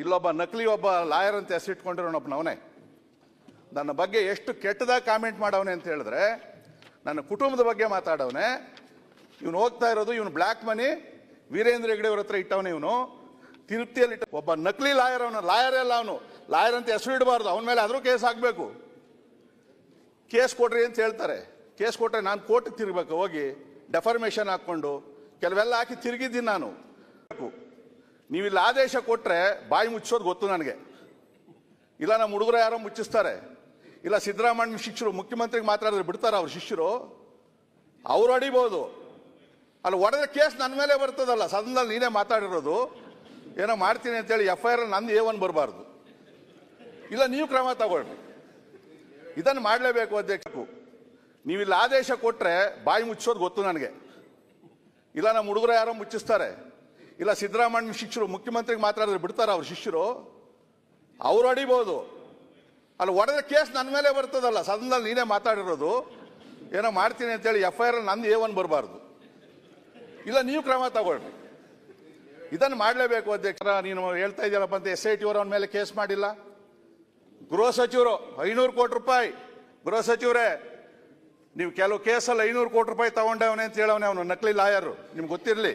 ಇಲ್ಲೊಬ್ಬ ನಕಲಿ ಒಬ್ಬ ಲಾಯರ್ ಅಂತ ಹೆಸರಿಟ್ಕೊಂಡಿರೋನೊಬ್ಬನವನೇ ನನ್ನ ಬಗ್ಗೆ ಎಷ್ಟು ಕೆಟ್ಟದಾಗ ಕಾಮೆಂಟ್ ಮಾಡವನೆ ಅಂತ ಹೇಳಿದ್ರೆ, ನನ್ನ ಕುಟುಂಬದ ಬಗ್ಗೆ ಮಾತಾಡವನೆ. ಇವನು ಹೋಗ್ತಾ ಇರೋದು ಇವನು ಬ್ಲ್ಯಾಕ್ ಮನಿ, ವೀರೇಂದ್ರ ಹೆಗ್ಡೆ ಅವ್ರ ಹತ್ರ ಇಟ್ಟವನೇ ಇವನು. ತಿರುಪ್ತಿಯಲ್ಲಿ ಇಟ್ಟ ಒಬ್ಬ ನಕಲಿ ಲಾಯರ್ ಅವನು, ಲಾಯರ್ ಅಲ್ಲ ಅವನು. ಲಾಯರ್ ಅಂತ ಹೆಸರು ಇಡಬಾರ್ದು, ಅವನ ಮೇಲೆ ಆದರೂ ಕೇಸ್ ಆಗಬೇಕು. ಕೇಸ್ ಕೊಡ್ರಿ ಅಂತ ಹೇಳ್ತಾರೆ. ಕೇಸ್ ಕೊಟ್ಟರೆ ನಾನು ಕೋರ್ಟಿಗೆ ತಿರುಗಬೇಕು, ಹೋಗಿ ಡೆಫರ್ಮೇಷನ್ ಹಾಕ್ಕೊಂಡು, ಕೆಲವೆಲ್ಲ ಹಾಕಿ ತಿರುಗಿದ್ದೀನಿ ನಾನು. ನೀವು ಇಲ್ಲಿ ಆದೇಶ ಕೊಟ್ಟರೆ ಬಾಯಿ ಮುಚ್ಚೋದು ಗೊತ್ತು ನನಗೆ. ಇಲ್ಲ ನಮ್ಮ ಹುಡುಗರು ಯಾರೋ ಮುಚ್ಚಿಸ್ತಾರೆ. ಇಲ್ಲ ಸಿದ್ದರಾಮಯ್ಯ ಶಿಷ್ಯರು ಮುಖ್ಯಮಂತ್ರಿಗೆ ಮಾತಾಡಿದ್ರೆ ಬಿಡ್ತಾರೆ ಅವ್ರ ಶಿಷ್ಯರು. ಅವ್ರು ಅಡಿಬೋದು. ಅಲ್ಲಿ ಒಡೆದ ಕೇಸ್ ನನ್ನ ಮೇಲೆ ಬರ್ತದಲ್ಲ, ಸದನದಲ್ಲಿ ನೀನೇ ಮಾತಾಡಿರೋದು. ಏನೋ ಮಾಡ್ತೀನಿ ಅಂತೇಳಿ ಎಫ್ ಐ ಆರ್ ನಂದು ಎ ಒನ್ ಬರಬಾರ್ದು. ಇಲ್ಲ, ನೀವು ಕ್ರಮ ತಗೊಳ್ರಿ ಇದನ್ನು ಮಾಡಲೇಬೇಕು ಅಧ್ಯಕ್ಷರು. ನೀವಿಲ್ಲಿ ಆದೇಶ ಕೊಟ್ಟರೆ ಬಾಯಿ ಮುಚ್ಚೋದು ಗೊತ್ತು ನನಗೆ. ಇಲ್ಲ, ನಮ್ಮ ಹುಡುಗರು ಯಾರೋ ಮುಚ್ಚಿಸ್ತಾರೆ. ಇಲ್ಲ, ಸಿದ್ದರಾಮಯ್ಯ ಶಿಷ್ಯರು, ಮುಖ್ಯಮಂತ್ರಿಗೆ ಮಾತಾಡಿದ್ರೆ ಬಿಡ್ತಾರ ಅವ್ರ ಶಿಷ್ಯರು? ಅವ್ರು ಹೊಡಿಬೋದು ಅಲ್ಲಿ ಒಡೆದ ಕೇಸ್ ನನ್ನ ಮೇಲೆ ಬರ್ತದಲ್ಲ, ಸದನದಲ್ಲಿ ನೀನೇ ಮಾತಾಡಿರೋದು. ಏನೋ ಮಾಡ್ತೀನಿ ಅಂತೇಳಿ ಎಫ್ ಐ ಆರ್ ನಂದು ಏ ಒನ್ ಬರಬಾರ್ದು. ಇಲ್ಲ, ನೀವು ಕ್ರಮ ತಗೊಳ್ರಿ. ಇದನ್ನು ಮಾಡಲೇಬೇಕು ಅಧ್ಯಕ್ಷರ, ನೀನು ಹೇಳ್ತಾ ಇದೆಯಲ್ಲಪ್ಪ ಅಂತ ಎಸ್ ಐ ಟಿ ಅವರ ಮೇಲೆ ಕೇಸ್ ಮಾಡಿಲ್ಲ. ಗೃಹ ಸಚಿವರು, ಐನೂರು ಕೋಟಿ ರೂಪಾಯಿ. ಗೃಹ ಸಚಿವರೇ, ನೀವು ಕೆಲವು ಕೇಸಲ್ಲಿ ಐನೂರು ಕೋಟಿ ರೂಪಾಯಿ ತಗೊಂಡವನೇ ಅಂತ ಹೇಳವನೇ ಅವನು, ನಕಲಿ ಲಾಯರು, ನಿಮ್ಗೆ ಗೊತ್ತಿರಲಿ.